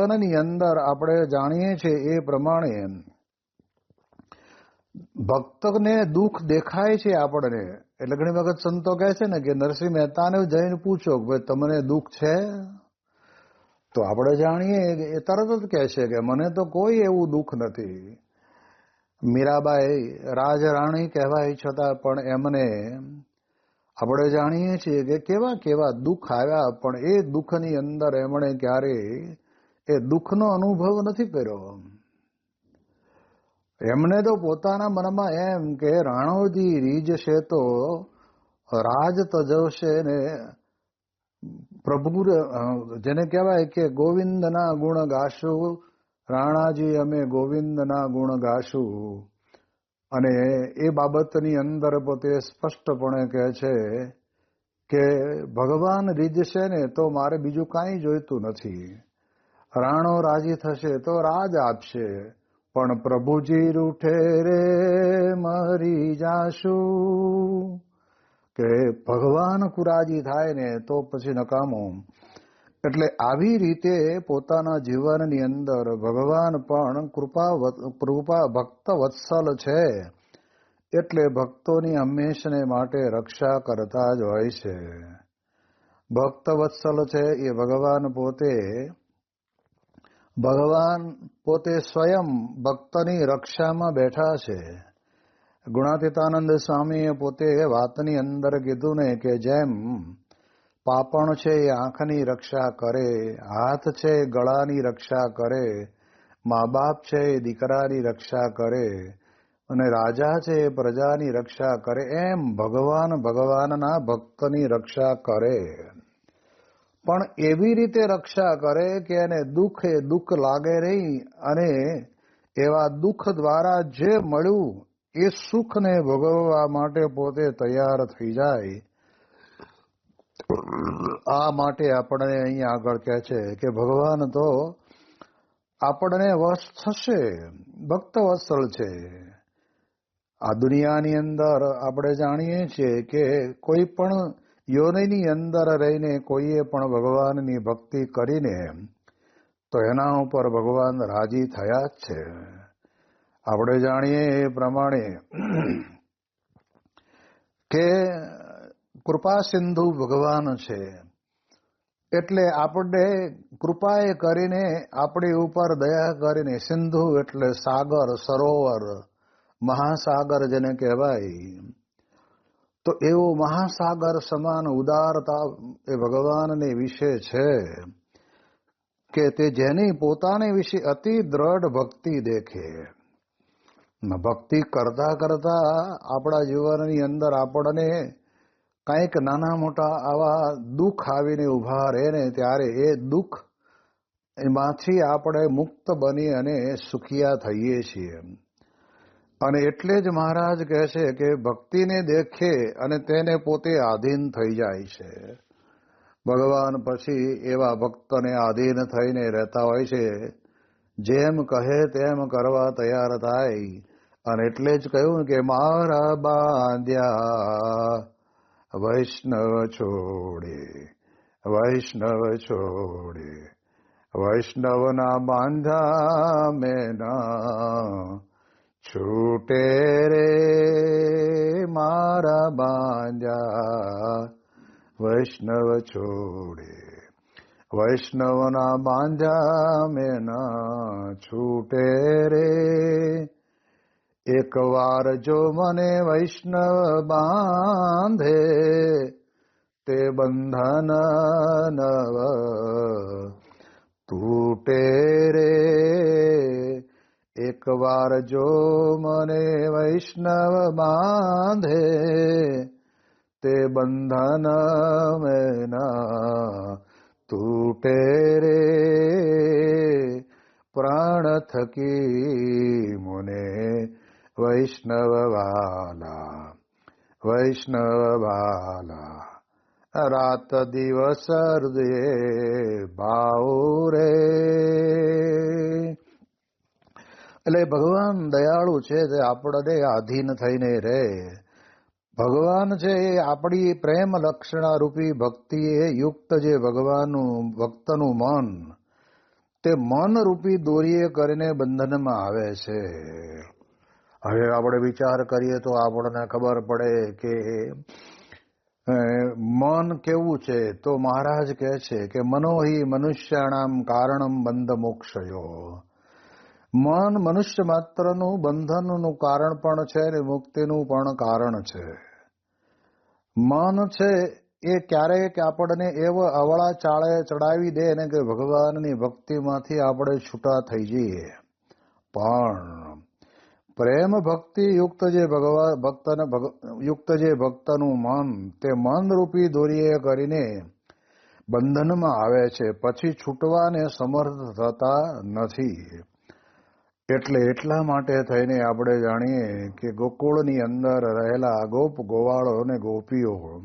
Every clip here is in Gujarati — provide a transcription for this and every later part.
જીવનની અંદર આપણે જાણીએ છીએ એ પ્રમાણે ભક્તને દુઃખ દેખાય છે આપણને. એટલે ઘણી વખત સંતો કહે છે ને કે નરસિંહ મહેતાને જઈને પૂછો કે ભાઈ, તમને દુઃખ છે? તો આપણે જાણીએ એ તરત જ કહે છે કે, મને તો કોઈ એવું દુઃખ નથી. મીરાબાઈ, રાજરાણી કહેવાય છતાં પણ એમને આપણે જાણીએ છીએ કે કેવા કેવા દુઃખ આવ્યા, પણ એ દુઃખની અંદર એમણે ક્યારે એ દુઃખનો અનુભવ નથી કર્યો એમને તો પોતાના મનમાં એમ કે, રાણોજી રીજશે તો રાજ તજવશે ને પ્રભુ જેને કહેવાય કે ગોવિંદના ગુણ ગાશું, રાણાજી, અમે ગોવિંદના ગુણ ગાશું. અને એ બાબતની અંદર પોતે સ્પષ્ટપણે કહે છે કે, ભગવાન રીજશે ને તો મારે બીજું કાંઈ જોઈતું નથી. રાણો રાજી થશે તો રાજ આપશે. પણ પ્રભુજી રૂઠે રે, મરી જાશું. કે ભગવાન કુરાજી થાય ને તો પછી નકામો. એટલે આવી રીતે પોતાના જીવનની અંદર ભગવાન પણ કૃપા કૃપા ભક્ત વત્સલ છે. એટલે ભક્તોની હંમેશને માટે રક્ષા કરતા જ હોય છે. ભક્ત વત્સલ છે એ ભગવાન પોતે ભગવાન પોતે સ્વયં ભક્તની રક્ષામાં બેઠા છે. ગુણાતીતાનંદ સ્વામીએ પોતે વાતની અંદર કીધું ને કે જેમ પાપણ છે એ આંખની રક્ષા કરે, હાથ છે ગળાની રક્ષા કરે, મા બાપ છે એ દીકરાની રક્ષા કરે અને રાજા છે એ પ્રજાની રક્ષા કરે, એમ ભગવાન ભગવાનના ભક્તની રક્ષા કરે. પણ એવી રીતે રક્ષા કરે કે એને દુઃખ એ દુઃખ લાગે નહીં અને એવા દુઃખ દ્વારા જે મળ્યું એ સુખને ભોગવવા માટે પોતે તૈયાર થઈ જાય. આ માટે આપણને અહીંયા આગળ કહે છે કે ભગવાન તો આપણને વશ થશે, ભક્ત વત્સલ છે. આ દુનિયાની અંદર આપણે જાણીએ છીએ કે કોઈ પણ યોનિની અંદર રહીને કોઈએ પણ ભગવાનની ભક્તિ કરીને તો એના ઉપર ભગવાન રાજી થયા જ છે. આપણે જાણીએ એ પ્રમાણે કે કૃપા સિંધુ ભગવાન છે. એટલે આપણે કૃપાએ કરીને આપણી ઉપર દયા કરીને સિંધુ એટલે સાગર, સરોવર, મહાસાગર જેને કહેવાય તો એવો મહાસાગર સમાન ઉદારતા એ ભગવાનની વિશે છે કે તે જેની પોતાની વિશે અતિ દ્રઢ ભક્તિ દેખે. ભક્તિ કરતા કરતા આપણા જીવનની અંદર આપણને કંઈક નાના મોટા આવા દુઃખ આવીને ઊભા રહે ને ત્યારે એ દુઃખ એમાંથી આપણે મુક્ત બની અને સુખિયા થઈએ છીએ. અને એટલે જ મહારાજ કહે છે કે ભક્તિને દેખે અને તેને પોતે આધીન થઈ જાય છે. ભગવાન પછી એવા ભક્તને આધીન થઈને રહેતા હોય છે. જેમ કહે તેમ કરવા તૈયાર થાય. અને એટલે જ કહ્યું કે મારા બાંધ્યા વૈષ્ણવ છોડે વૈષ્ણવ છોડે, વૈષ્ણવના બાંધા મેના છૂટે રે મારા બાંધ્યા વૈષ્ણવ છોડે. વૈષ્ણવના બાંધ્યા મેના છૂટે રે. એક વાર જો મને વૈષ્ણવ બાંધે, તે બંધન નવ. તૂટે રે એક વાર જો મને વૈષ્ણવ બાંધે, તે બંધન મેના તૂટે રે. પ્રાણ થકી મુને વૈષ્ણવ વાલા વૈષ્ણવ વાલા, રાત દિવસ હૃદય ભાવ રે. એટલે ભગવાન દયાળુ છે તે આપણને આધીન થઈને રહે. ભગવાન છે એ આપણી પ્રેમ લક્ષણા રૂપી ભક્તિએ યુક્ત જે ભગવાનનું, ભક્તનું મન, તે મન રૂપી દોરીએ કરીને બંધનમાં આવે છે. હવે આપણે વિચાર કરીએ તો આપણને ખબર પડે કે મન કેવું છે? તો મહારાજ કહે છે કે, મનોહી મનુષ્યાણામ કારણમ બંધ મોક્ષયો. મન મનુષ્ય માત્રનું બંધનનું કારણ પણ છે અને મુક્તિનું પણ કારણ છે. મન છે એ ક્યારેક આપણને એવો અવળા ચાળે ચડાવી દે ને કે ભગવાનની ભક્તિમાંથી આપણે છૂટા થઈ જઈએ. પણ પ્રેમ ભક્તિ યુક્ત જે ભગવાન ભક્તને યુક્ત જે ભક્તનું મન તે મન રૂપી દોરીએ કરીને બંધનમાં આવે છે. પછી છૂટવાને સમર્થ થતા નથી. એટલે એટલા માટે થઈને આપણે જાણીએ કે ગોકુળની અંદર રહેલા ગોપ ગોવાળો અને ગોપીઓ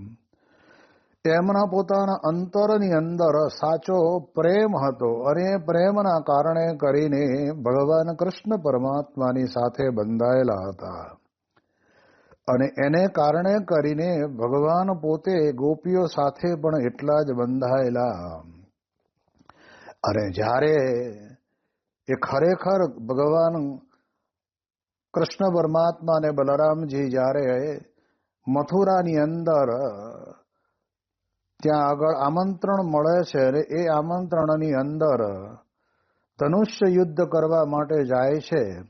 તેમના પોતાના અંતરની અંદર સાચો પ્રેમ હતો અને પ્રેમના કારણે કરીને ભગવાન કૃષ્ણ પરમાત્માની સાથે બંધાયેલા હતા. અને એને કારણે કરીને ભગવાન પોતે ગોપીઓ સાથે પણ એટલા જ બંધાયેલા. અને જ્યારે એ ખરેખર ભગવાન કૃષ્ણ પરમાત્મા અને બલરામજી જ્યારે મથુરાની અંદર ત્યાં આગળ આમંત્રણ મળે છે અને એ આમંત્રણની અંદર ધનુષ્ય યુદ્ધ કરવા માટે જાય છે,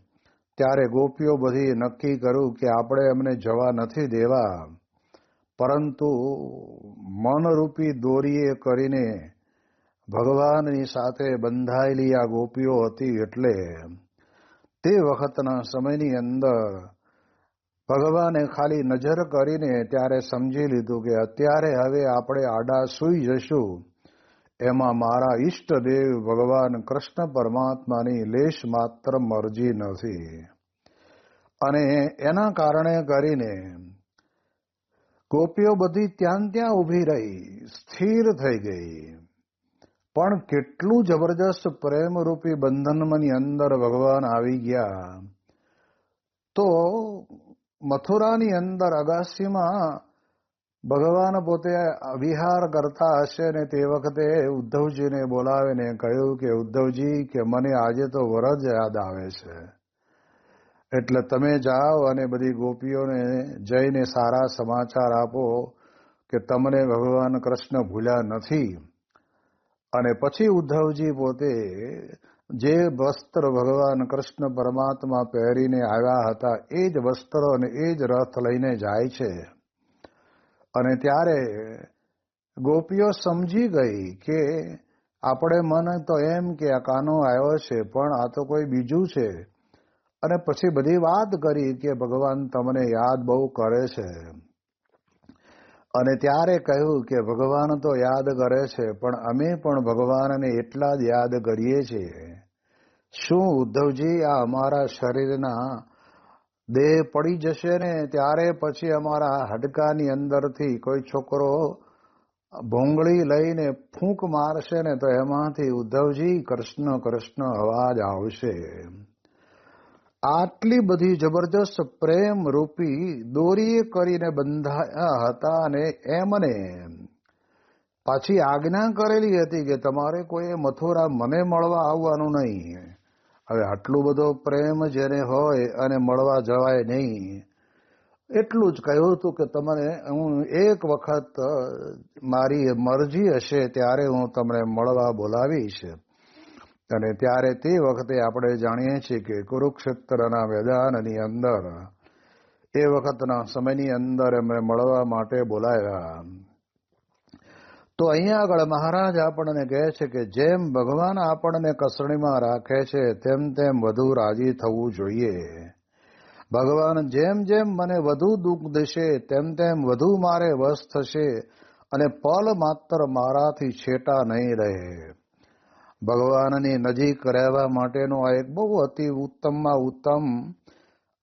ત્યારે ગોપીઓ બધી નક્કી કર્યું કે આપણે એમને જવા નથી દેવા. પરંતુ મનરૂપી દોરીએ કરીને ભગવાનની સાથે બંધાયેલી આ ગોપીઓ હતી એટલે તે વખતના સમયની અંદર ભગવાને ખાલી નજર કરીને ત્યારે સમજી લીધું કે અત્યારે હવે આપણે આડા સુઈ જશું. એમાં મારા ઈષ્ટદેવ ભગવાન કૃષ્ણ પરમાત્માની લેશ માત્ર મરજી નથી. અને એના કારણે કરીને ગોપીઓ બધી ત્યાં ત્યાં ઊભી રહી, સ્થિર થઈ ગઈ. પણ કેટલું જબરજસ્ત પ્રેમરૂપી બંધનમાંની અંદર ભગવાન આવી ગયા. તો મથુરાની અંદર અગાસીમાં ભગવાન પોતે વિહાર કરતા હશે ને તે વખતે ઉદ્ધવજીને બોલાવીને કહ્યું કે, ઉદ્ધવજી, કે મને આજે તો વરજ યાદ આવે છે. એટલે તમે જાઓ અને બધી ગોપીઓને જઈને સારા સમાચાર આપો કે તમને ભગવાન કૃષ્ણ ભૂલ્યા નથી. અને પછી ઉદ્ધવજી પોતે જે વસ્ત્ર ભગવાન કૃષ્ણ પરમાત્મા પહેરીને આવ્યા હતા, એ જ વસ્ત્ર અને એ જ રથ લઈને જાય છે. અને ત્યારે ગોપીઓ સમજી ગઈ કે આપણે મને તો એમ કે આ કાનો આવ્યો છે, પણ આ તો કોઈ બીજું છે. અને પછી બધી વાત કરી કે ભગવાન તમને યાદ બહુ કરે છે. અને ત્યારે કહ્યું કે ભગવાન તો યાદ કરે છે, પણ અમે પણ ભગવાનને એટલા જ યાદ કરીએ છીએ. શું ઉદ્ધવજી, આ અમારા શરીરના દેહ પડી જશે ને ત્યારે પછી અમારા હાડકાની અંદરથી કોઈ છોકરો ભોંગળી લઈને ફૂંક મારશે ને તો એમાંથી ઉદ્ધવજી કૃષ્ણ કૃષ્ણ અવાજ આવશે. આટલી બધી જબરજસ્ત પ્રેમ રૂપી દોરી કરીને બંધાયા હતા અને એમને પાછી આજ્ઞા કરેલી હતી કે તમારે કોઈ મથુરા મને મળવા આવવાનું નહીં. હવે આટલો બધો પ્રેમ જેને હોય અને મળવા જવાય નહીં. એટલું જ કહ્યું હતું કે તમને હું એક વખત મારી મરજી હશે ત્યારે હું તમને મળવા બોલાવીશ. અને ત્યારે તે વખતે આપણે જાણીએ છીએ કે કુરુક્ષેત્રના મેદાનની અંદર, એ વખતના સમયની અંદર એમને મળવા માટે બોલાવ્યા તો અહીંયા આગળ મહારાજ આપણને કહે છે કે જેમ ભગવાન આપણને કસણીમાં રાખે છે, તેમ તેમ વધુ રાજી થવું જોઈએ. ભગવાન જેમ જેમ મને વધુ દુઃખ દેશે, તેમ તેમ વધુ મારે વશ થશે અને પલ માત્ર મારાથી છેટા નહીં રહે. ભગવાનની નજીક રહેવા માટેનો આ એક બહુ અતિ ઉત્તમમાં ઉત્તમ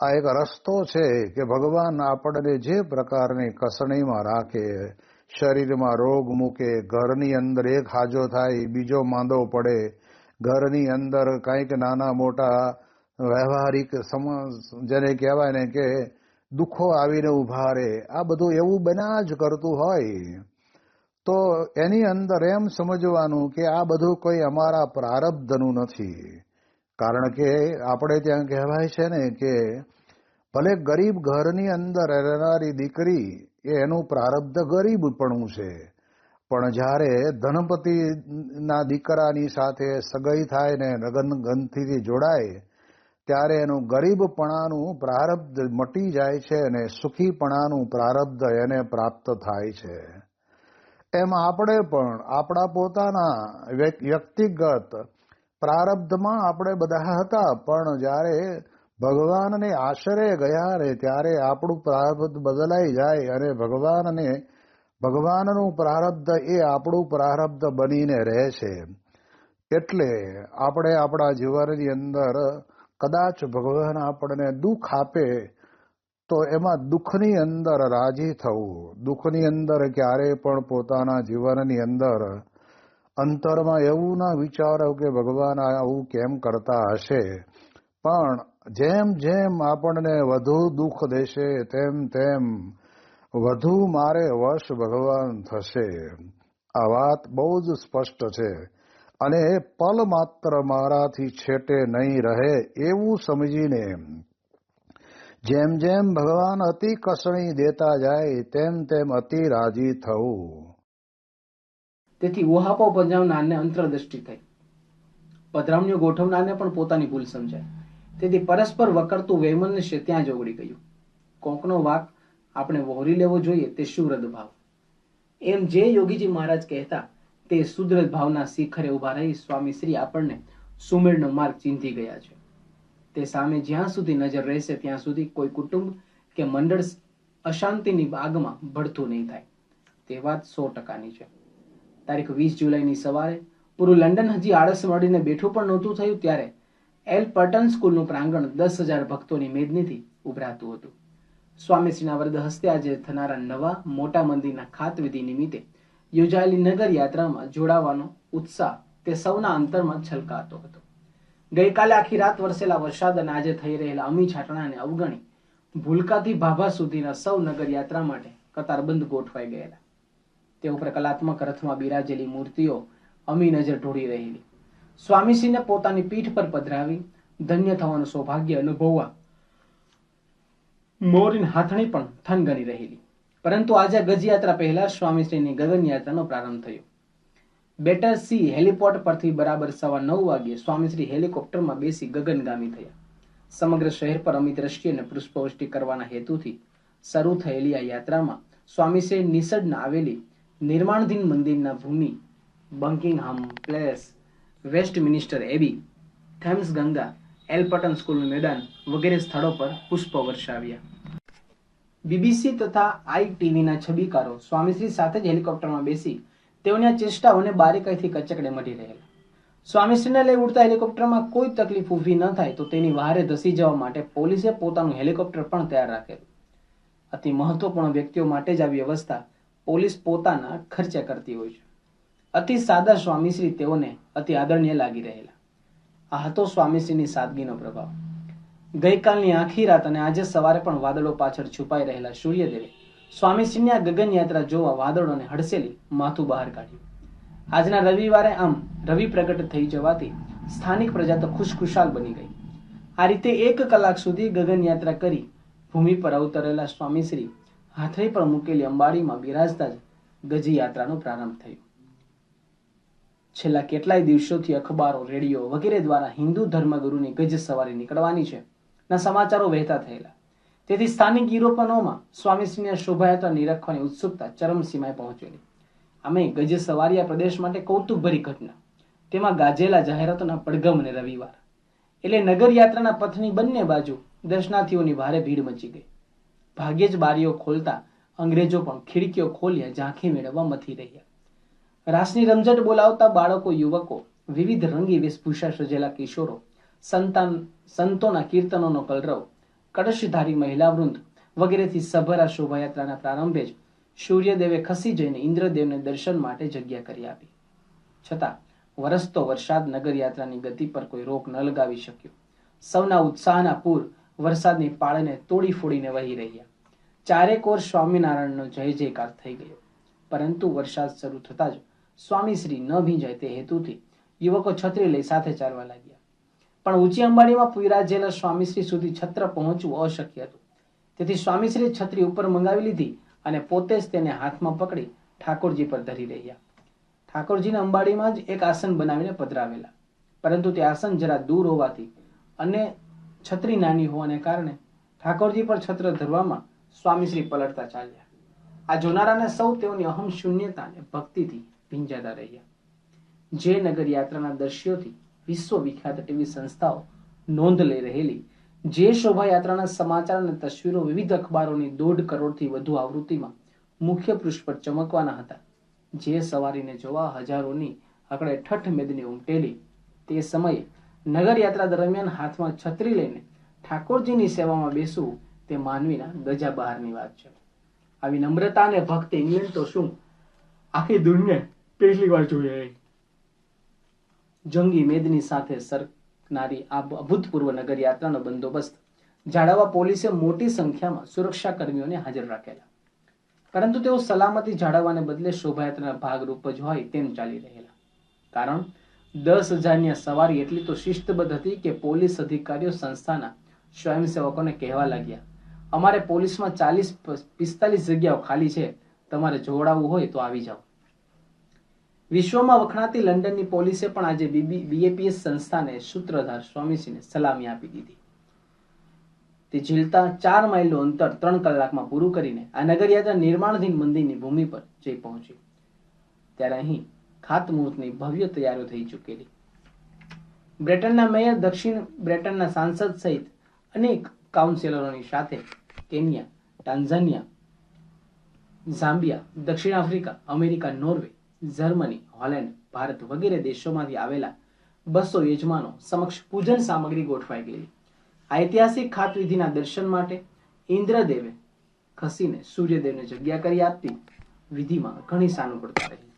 આ એક રસ્તો છે કે ભગવાન આપણને જે પ્રકારની કસણીમાં રાખે, શરીરમાં રોગ મૂકે, ઘરની અંદર એક હાજો થાય, બીજો માંદો પડે, ઘરની અંદર કંઈક નાના મોટા વ્યવહારિક જેને કહેવાય ને કે દુઃખો આવીને ઊભા રહે, આ બધું એવું બના જ કરતું હોય. તો એની અંદર એમ સમજવાનું કે આ બધું કોઈ અમારા પ્રારબ્ધનું નથી. કારણ કે આપણે ત્યાં કહેવાય છે ને કે ભલે ગરીબ ઘરની અંદર રહેનારી દીકરી એ એનું પ્રારબ્ધ ગરીબપણું છે. પણ જ્યારે ધનપતિના દીકરાની સાથે સગાઈ થાય ને લગ્ન ગંથીથી જોડાય, ત્યારે એનું ગરીબપણાનું પ્રારબ્ધ મટી જાય છે અને સુખીપણાનું પ્રારબ્ધ એને પ્રાપ્ત થાય છે. એમ આપણે પણ, આપણા પોતાના વ્યક્તિગત પ્રારબ્ધમાં આપણે બધા હતા, પણ જ્યારે ભગવાનને આશરે ગયા ને ત્યારે આપણું પ્રારબ્ધ બદલાઈ જાય અને ભગવાનને, ભગવાનનું પ્રારબ્ધ એ આપણું પ્રારબ્ધ બનીને રહે છે એટલે આપણે આપણા જીવનની અંદર કદાચ ભગવાન આપણને દુઃખ આપે તો એમાં દુઃખની અંદર રાજી થવું, દુઃખની અંદર ક્યારેય પણ પોતાના જીવનની અંદર અંતરમાં એવું ના વિચારો કે ભગવાન આવું કેમ કરતા હશે. પણ જેમ જેમ આપણને વધુ દુઃખ દેશે, તેમ તેમ વધુ મારે વશ ભગવાન થશે. આ વાત બહુ જ સ્પષ્ટ છે. અને એ પલ માત્ર મારાથી છેટે નહીં રહે એવું સમજીને જેમ જેમ ભગવાન અતિ કસણી દેતા જાય, તેમ તેમ અતિ રાજી થવું તેથી ઓહાપો પધરાવનારને અંતરદ્રષ્ટિ થઈ. પધરામણીઓ ગોઠવનારને પણ પોતાની ભૂલ સમજાય. તેથી પરસ્પર વકરતું વૈમનસ્ય ત્યાં જ ઓગળી ગયું. કોંકનો વાક આપણે વહોરી લેવો જોઈએ તે સુવ્રત ભાવ. એમ જે યોગીજી મહારાજ કહેતા, તે શુદ્રદ ભાવના શિખરે ઊભા રહી સ્વામી શ્રી આપણને સુમેળનો માર્ગ ચીંધી ગયા છે. તે સામે જ્યાં સુધી નજર રહેશે, ત્યાં સુધી કોઈ કુટુંબ કે મંડળ અશાંતિની આગમાં ભળતું નહીં થાય. તે વાત સો ટકાની છે. તારીખ વીસ જુલાઈની સવારે પૂરું લંડન હજી આળસ મળીને બેઠું પણ નહોતું થયું, ત્યારે એલ પટન સ્કૂલનું પ્રાંગણ દસ હજાર ભક્તોની મેદનીથી ઉભરાતું હતું. સ્વામીશ્રીના વરદ હસ્તે આજે થનારા નવા મોટા મંદિરના ખાતવિધિ નિમિત્તે યોજાયેલી નગર યાત્રામાં જોડાવાનો ઉત્સાહ તે સૌના અંતરમાં છલકાતો હતો. ગઈકાલે આખી રાત વરસેલા વરસાદ અને આજે થઈ રહેલા અમી છાટણાને અવગણી ભૂલકાથી ભાભા સુધીના સૌ નગર યાત્રા માટે કતારબંધ ગોઠવાઈ ગયેલા. તે ઉપર કલાત્મક રથમાં બિરાજેલી મૂર્તિઓ અમી નજર ઢોળી રહેલી. સ્વામીશ્રીને પોતાની પીઠ પર પધરાવી ધન્ય થવાનું સૌભાગ્ય અનુભવવા મોરીન હાથણી પણ થનગની રહેલી. પરંતુ આજે ગજયાત્રા પહેલા સ્વામીશ્રીની ગગનયાત્રાનો પ્રારંભ થયો. બેટર સી હેલિપોર્ટ પરથી બરાબર સવા નવ વાગ્યે સ્વામીશ્રી હેલિકોપ્ટરમાં બેસી ગગનગામી થયા. સમગ્ર શહેર પર અમિત દ્રષ્ટિ અને પુષ્પવૃષ્ટિ કરવાના હેતુથી શરૂ થયેલી આ યાત્રામાં સ્વામીશ્રી નિસર્ડના આવેલી નિર્માણધીન મંદિરના ભૂમિ, Buckingham Place Westminster Abbey Thames Ganga, Alperton સ્કૂલનું મેદાન વગેરે સ્થળો પર પુષ્પ વર્ષાવ્યા. બીબીસી તથા આઈ ટીવીના છબીકારો સ્વામીશ્રી સાથે જ હેલિકોપ્ટરમાં બેસી તેઓની આ ચેષ્ટાઓને બારીકાઈથી કચકડે મળી રહેલા. સ્વામીશ્રીને લઈ ઉડતા હેલિકોપ્ટરમાં કોઈ તકલીફ ઊભી ન થાય તો તેની વારે ધસી જવા માટે પોલીસે પોતાનું હેલિકોપ્ટર પણ તૈયાર રાખેલું. અતિ મહત્વપૂર્ણ વ્યક્તિઓ માટે જ આ વ્યવસ્થા પોલીસ પોતાના ખર્ચે કરતી હોય છે. અતિ સાદા સ્વામીશ્રી તેઓને અતિ આદરણીય લાગી રહેલા. આ હતો સ્વામીશ્રીની સાદગીનો પ્રભાવ. ગઈકાલની આખી રાત અને આજે સવારે પણ વાદળો પાછળ છુપાઈ રહેલા સૂર્યદેવે સ્વામીશ્રીની આ ગગનયાત્રા જોવા વાદળોને હડસેલી માથું બહાર કાઢ્યું. આજના રવિવારે આમ રવિ પ્રગટ થઈ જવાથી સ્થાનિક પ્રજા તો ખુશખુશાલ બની ગઈ. આ રીતે એક કલાક સુધી ગગનયાત્રા કરી ભૂમિ પર અવતરેલા સ્વામીશ્રી હાથળી પર મૂકેલી અંબાડીમાં બિરાજતા જ ગજી યાત્રાનો પ્રારંભ થયો. છેલ્લા કેટલાય દિવસોથી અખબારો, રેડિયો વગેરે દ્વારા હિન્દુ ધર્મગુરુની ગજ સવારી નીકળવાની છે. ના સમાચારો વહેતા થયેલા. તેથી સ્થાનિક યુરોપનોમાં સ્વામીશ્રીની શોભાયાત્રા નિરખવાની ઉત્સુકતા ચરમસીમાએ પહોંચેલી. અમે ગજ સવારિયા પ્રદેશ માટે કૌતુકભરી ઘટના. તેમાં ગાજેલા જાહેરાતોના પડગમ અને રવિવાર. એટલે નગરયાત્રાના પથની બંને બાજુ દર્શનાર્થીઓની ભારે ભીડ મચી ગઈ. ભાગ્યે જ બારીઓ ખોલતા અંગ્રેજો પણ ખિડકીઓ ખોલ્યા, ઝાંખી મેળવવા મથી રહ્યા. રાસની રમઝટ બોલાવતા બાળકો, યુવકો, વિવિધ રંગી વેશભૂષા સજેલા કિશોરો, સંતાન, સંતોના કીર્તનોનો કલરવ કળશધારી મહિલા વૃંદ વગેરેથી આ શોભાયાત્રાના પ્રારંભે જ સૂર્યદેવે ખસી જઈને ઇન્દ્રદેવને દર્શન માટે જગ્યા કરી આપી. છતાં વરસતો વરસાદ નગર યાત્રાની ગતિ પર કોઈ રોક ન લગાવી શક્યો. સૌના ઉત્સાહના પૂર વરસાદની પાળને તોડી ફોડીને વહી રહ્યા. ચારેક ઓર સ્વામિનારાયણનો જય જયકાર થઈ ગયો. પરંતુ વરસાદ શરૂ થતા જ સ્વામીશ્રી ન ભીંજાય તે હેતુથી યુવકો છત્રી લઈ સાથે ચાલવા લાગ્યા. પણ ઊંચી અંબાડીમાં પુરાજેલા સ્વામીશ્રી સુધી છત્ર પહોંચવું અશક્ય હતું. તેથી સ્વામીશ્રીએ છત્રી ઉપર મંગાવી લીધી અને પોતે જ તેને હાથમાં પકડી ઠાકોરજી પર ધરી રહ્યા. ઠાકોરજીને અંબાડીમાં જ એક આસન બનાવીને પધરાવેલા. પરંતુ તે આસન જરા દૂર હોવાથી અને છત્રી નાની હોવાને કારણે ઠાકોરજી પર છત્ર ધરવામાં સ્વામીશ્રી પલટતા ચાલ્યા. આ જોનારાને સૌ તેઓની અહમ શૂન્યતા અને ભક્તિથી ભીંજાતા રહ્યા. જે નગર યાત્રાના દ્રશ્યોથી વિશ્વ વિખ્યાત ટીવી સંસ્થાઓ નોંધ લઈ રહેલી. જે શોભાયાત્રાના સમાચાર અને તસવીરો વિવિધ અખબારોની દોઢ કરોડથી વધુ આવૃત્તિમાં મુખ્ય પૃષ્ઠ પર ચમકવાના હતા. જે સવારીને જોવા હજારોની આંકડે ઠઠ મેદની ઉમટેલી. તે સમયે નગર યાત્રા દરમિયાન હાથમાં છત્રી લઈને ઠાકોરજીની સેવામાં બેસવું તે માનવીના ગજા બહારની વાત છે. આવી નમ્રતા અને ભક્તિ ઇંગ્લેન્ડ તો શું? આખી દુનિયા પહેલી વાર જોઈ રહી. જંગી મેદની સાથે સરકનારી આ અભૂતપૂર્વ નગર યાત્રાનો બંદોબસ્ત જાળવવા પોલીસે મોટી સંખ્યામાં સુરક્ષા કર્મીઓને હાજર રાખેલા. પરંતુ તેઓ સલામતી જાળવવાને બદલે શોભાયાત્રાના ભાગરૂપ જ હોય તેમ ચાલી રહેલા. કારણ દસ હજારની સવારી એટલી તો શિસ્તબદ્ધ હતી કે પોલીસ અધિકારીઓ સંસ્થાના સ્વયંસેવકોને કહેવા લાગ્યા, અમારે પોલીસમાં ચાલીસ પિસ્તાલીસ જગ્યાઓ ખાલી છે. તમારે જોડાવવું હોય તો આવી જાઓ. વિશ્વમાં વખણાતી લંડનની પોલીસે પણ આજે બીએપીએસ સંસ્થાને સૂત્રધાર સ્વામીજીને સલામી આપી દીધી. તે ઝીલતા ચાર માઇલનું અંતર ત્રણ કલાકમાં પૂરું કરીને આ નગરયાત્રા નિર્માણધીન મંદિરની ભૂમિ પર જઈ પહોંચી. ત્યારે અહીં ખાતમુહૂર્તની ભવ્ય તૈયારીઓ થઈ ચૂકેલી. બ્રિટનના મેયર, દક્ષિણ બ્રિટનના સાંસદ સહિત અનેક કાઉન્સિલરોની સાથે કેન્યા, ટાન્ઝાનિયા, ઝામ્બિયા, દક્ષિણ Africa, America, Norway Germany, Holland, Bharat વગેરે દેશોમાંથી આવેલા બસો યજમાનો સમક્ષ પૂજન સામગ્રી ગોઠવાઈ ગઈ ઐતિહાસિક ખાતવિધિના દર્શન માટે ઇન્દ્રદેવે ખસીને સૂર્યદેવને જગ્યા કરી આપતી વિધિમાં ઘણી સાનુકૂળતા રહી.